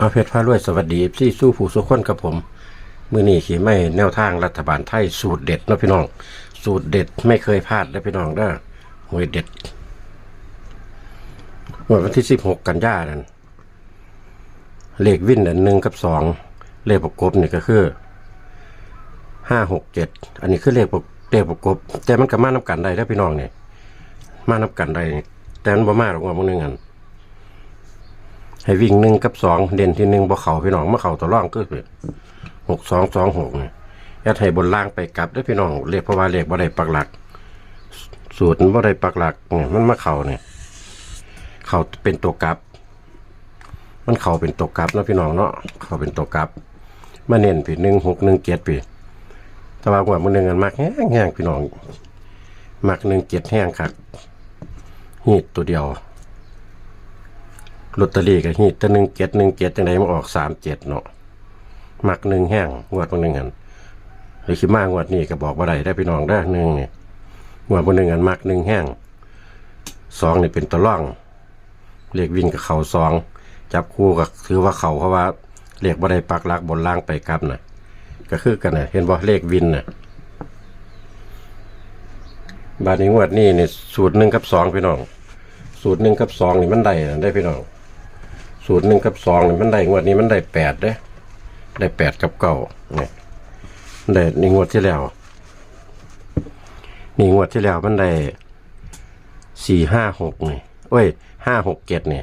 เอาเพชรพารวยสวัสดีพี่สู้ผู้สุขคนกับผม มือนี้ขี่ไม่แนวทางรัฐบาลไทยสูตรเด็ดนะพี่น้อง สูตรเด็ดไม่เคยพลาดนะพี่น้องเด้อหวยเด็ดวันที่สิบหกกันยานั่นเลขวินอันหนึ่งกับสองเลขประกบนี่ก็คือห้าหกเจ็ดอันนี้คือเลขประเลขประกบ แต่มันก็มานับกันได้แล้วพี่น้องเนี่ยมานับกันได้แต่มันบ่มาหรอกว่ามึงนึงอัน ให้วิ่งหนึ่งกับสองเด่นที่หนึ่งบ่เข่าพี่น้องมาเข่าตัวร่องก็คือหกสองสองหกเนี่ยยัดให้บนล่างไปกลับได้พี่น้องเรียกเพราะว่าเรียกบ่ได้ปักหลัก สูตรบ่ได้ปักหลักเนี่ยมันมาเข่าเนี่ยเข่าเป็นตัวกลับ มันเข่าเป็นตัวกลับนะพี่น้องเนาะเข่าเป็นตัวกลับมาเน้นพี่หนึ่งหกหนึ่งเจ็ดพี่แต่ว่าหัวมันหนึ่งกันมากแห้งแห้งพี่น้องมักหนึ่งเจ็ดแห้งครับหีดตัวเดียว ลอตเตอรี่ก็ฮีดแต่หนึ่งเจ็ดหนึ่งเจ็ดจังไดมาออกสามเจ็ดเนาะมักหนึ่งแห้งงวดบางหนึ่งอันหรือคิดมากงวดนี้ก็บอกว่าใดได้พี่น้องได้หนึ่งนี่งวดบางหนึ่งอันมักหนึ่งแห้งสองนี่เป็นตัวร่องเรียกวิ่งกับเข่าสองจับคู่ก็ถือว่าเข่าเพราะว่าเรียกบ่ได้ปักลักบนล่างไปกลับน่ะก็คือกันน่ะเห็นบ่เลขวินน่ะบาดนี้งวดนี้นี่ยสูตรหนึ่งกับสองพี่น้อง สูตรหนึ่งกับสองนี่มันได้นะได้พี่น้อง สูตรหนึ่งกับสองนี่มันได้งวดนี้มันได้แปดเด้ ได้แปดกับเก้าเนี่ยได้นี่งวดที่แล้วนี่งวดที่แล้วมันได้สี่ห้าหกนี่โอ้ยห้าหกเจ็ดนี่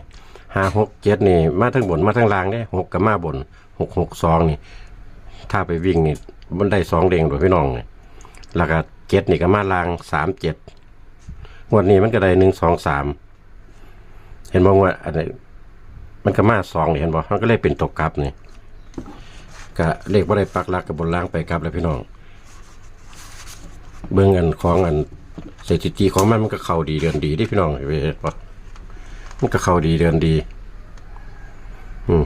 ห้าหกเจ็ดนี่ มาทั้งบนมาทั้งล่างเนี่ยหกกับมาบนหกหกสองนี่ ถ้าไปวิ่งนี่มันได้สองเด้งโดยพี่น้องนี่แล้วก็เจ็ดนี่ก็มาล่างสามเจ็ดงวดนี้มันก็ได้หนึ่งสองสามเห็นบอกว่าอันนี้ มันก็มาสองเห็นบอกมันก็เลยเป็นตกกลับนี่ก็เลขว่าได้ปักลักกับบนล่างไปกลับแล้วพี่น้อง เบื้องอันของอันเศรษฐกิของมันมันก็เข้าดีเดือนดีที่พี่น้องเห็นปะมันก็เข้าดีเดือนดี อืม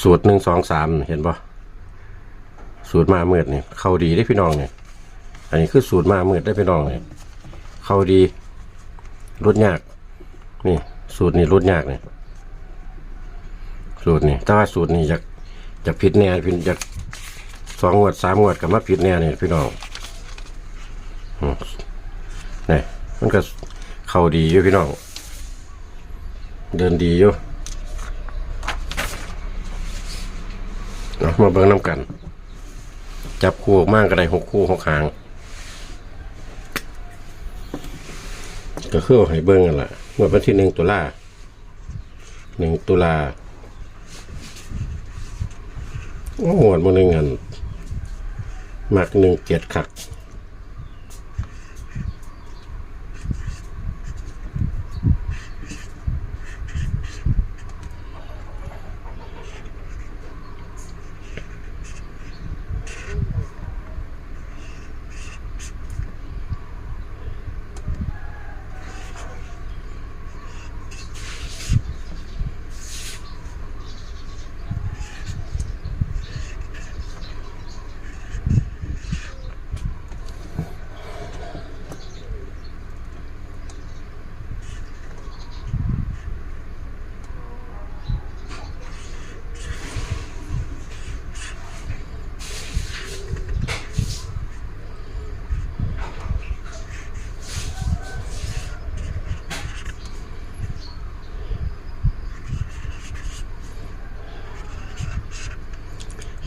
สูตรหนึ่งสองสามเห็นปะสูตรมาเมืดนี่ยเข้าดีได้พี่น้องเนี่ยอันนี้คือสูตรมาเมืดได้พี่น้องเนี่ยเข้าดีรุดยาก นี่ สูตรนี่รุดยากเนี่ย สูตรนี่ถ้าว่าสูตรนี่จะจะผิดแน่ผิดจะสองงวดสามงวดกับมาผิดแน่นี่พี่น้องอืมนี่มันก็เข้าดีอยู่พี่น้อง เดินดีอยู่เอามาเบิ่งน้ำกัน จับคู่มากก็ได้หกคู่หกหาง ก็คือให้เบิ่งกันละเมื่อวันที่หนึ่งตุลาหนึ่งตุลา โอ้โหมดหนึ่งอันมักหนึ่งเจ็ดขัก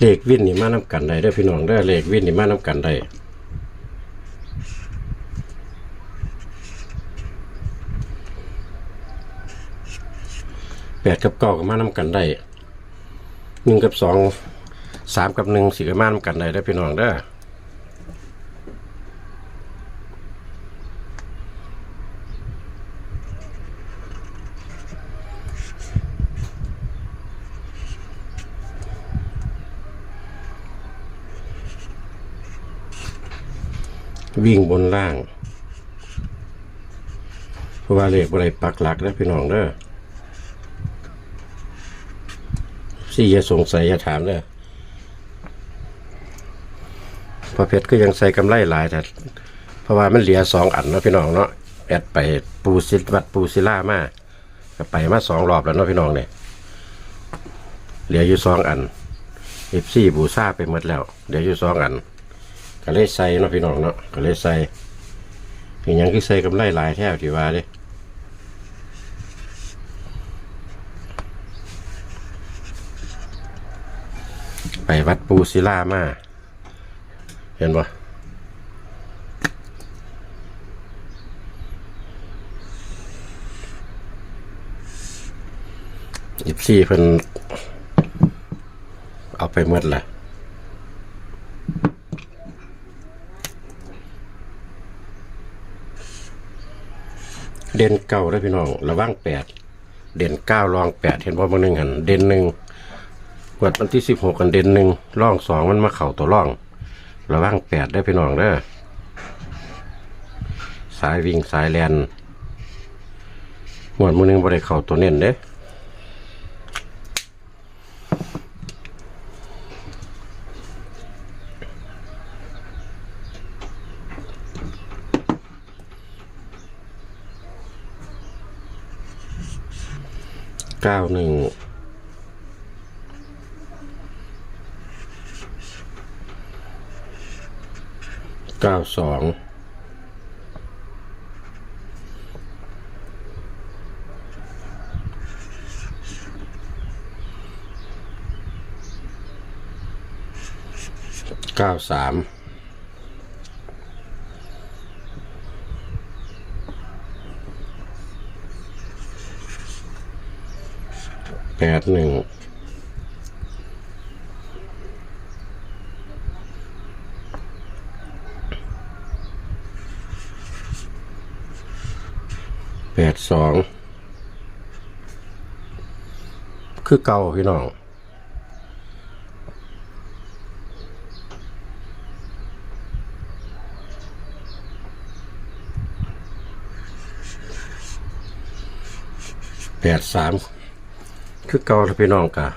เลขวินนี่มาน้ำกันได้เด้อพี่น้องเด้อเลขวินนี่มาน้ำกันได้แปดกับเก้าก็มาน้ำกันได้หนึ่งกับสองสามกับหนึ่งสี่ก็มาน้ำกันได้เด้อพี่น้องเด้อ วิ่งบนล่าง เพราะว่าเลขอะไรปักหลักแล้วพี่น้องเด้อสี่อย่าสงสัยอย่าถามเด้อพอเพชรก็ยังใส่กำไรหลายแต่เพราะว่ามันเหลือสองอันเนาะพี่น้องเนาะแอดไปปูซิวัดปูซิล่ามาก็ไปมาสองรอบแล้วเนาะพี่น้องเนี่ยเหลืออยู่สองอันเอฟซีบูซ่าไปหมดแล้วเหลืออยู่สองอัน ก็เลยใส่เนาะพี่น้องเนาะก็เลยใส่อีกอย่างคือใส่กำไรหลายแถวที่ว่าเด้ไปวัดปูศิลามา เห็นปะยิบซี่เพิ่นเอาไปหมดแหละ เด่นเก่าได้วพี่น้องระว่างแปดเด่นเก้ารองแปดเห็นว่าบางหนึ่งหันเด่นหนึ่งกวดวันที่สิบหกกันเด่นหนึ่งร่องสองมันมาเข่าตัวร่อง ระว่างแปดได้พี่น้องเด้อสายวิ่งสายแลนหมวดมือหนึ่งบริเข่าตัวเน้นเด้ เก้าหนึ่งเก้าสองเก้าสาม แปดหนึ่งแปดสองคือเก่าพี่น้องแปดสาม คือเก่าแล้วพี่น้องกะ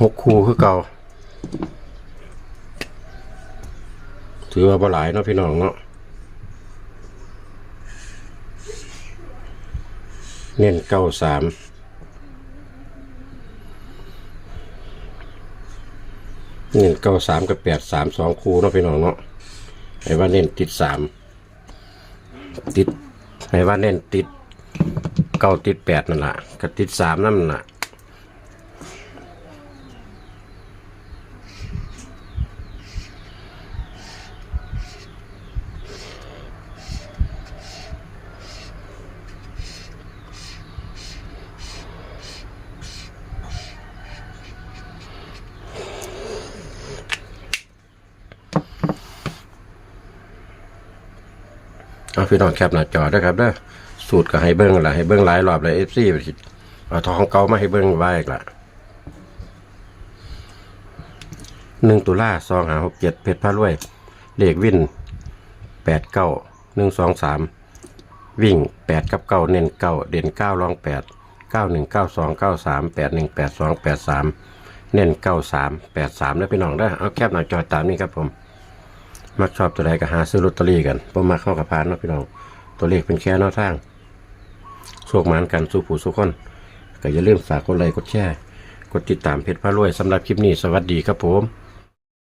หกคู่คือเก่าถือว่าบ่หลายเนาะพี่น้องเนาะเน้นเก้าสามเน้นเก้าสามกับแปดสามสองคูเนาะพี่น้องเนาะไอ้ว่าเน้นติดสามติดไอ้ว่าเน้นติด เก้าติดแปดนั่นแหละกับติดสามนั่นแหละเอาพี่น้องแคปหน้าจอด้วยครับเด้อ สูตรก็ให้เบิ้งละให้เบิ้งหลายรอบเลยเอฟซีไปสิเอาทองเก่ามาให้เบิ้งไว้อีกละหนึ่งตุลาสองหาหกเจ็ดเพชรพระรวย เลขวินแปดเก้าหนึ่งสองสามวิ่งแปดกับเก้าเน้นเก้าเด่นเก้ารองแปดเก้าหนึ่งเก้าสองเก้าสามแปดหนึ่งแปดสองแปดสามเน้นเก้าสามแปดสามแล้วพี่น้องได้เอาแคปหน้าจอตามนี้ครับผม มักชอบตัวใดก็หาซื้อลอตเตอรี่กันเพราะมักเข้ากับพานเนาะพี่น้องตัวเลขเป็นแค่แนวทาง โชคหมานกันสู้ผู้สู้คนก็อย่าลืมฝากกดไลค์กดแชร์ กดติดตามเพจพระรวยสำหรับคลิปนี้สวัสดีครับผม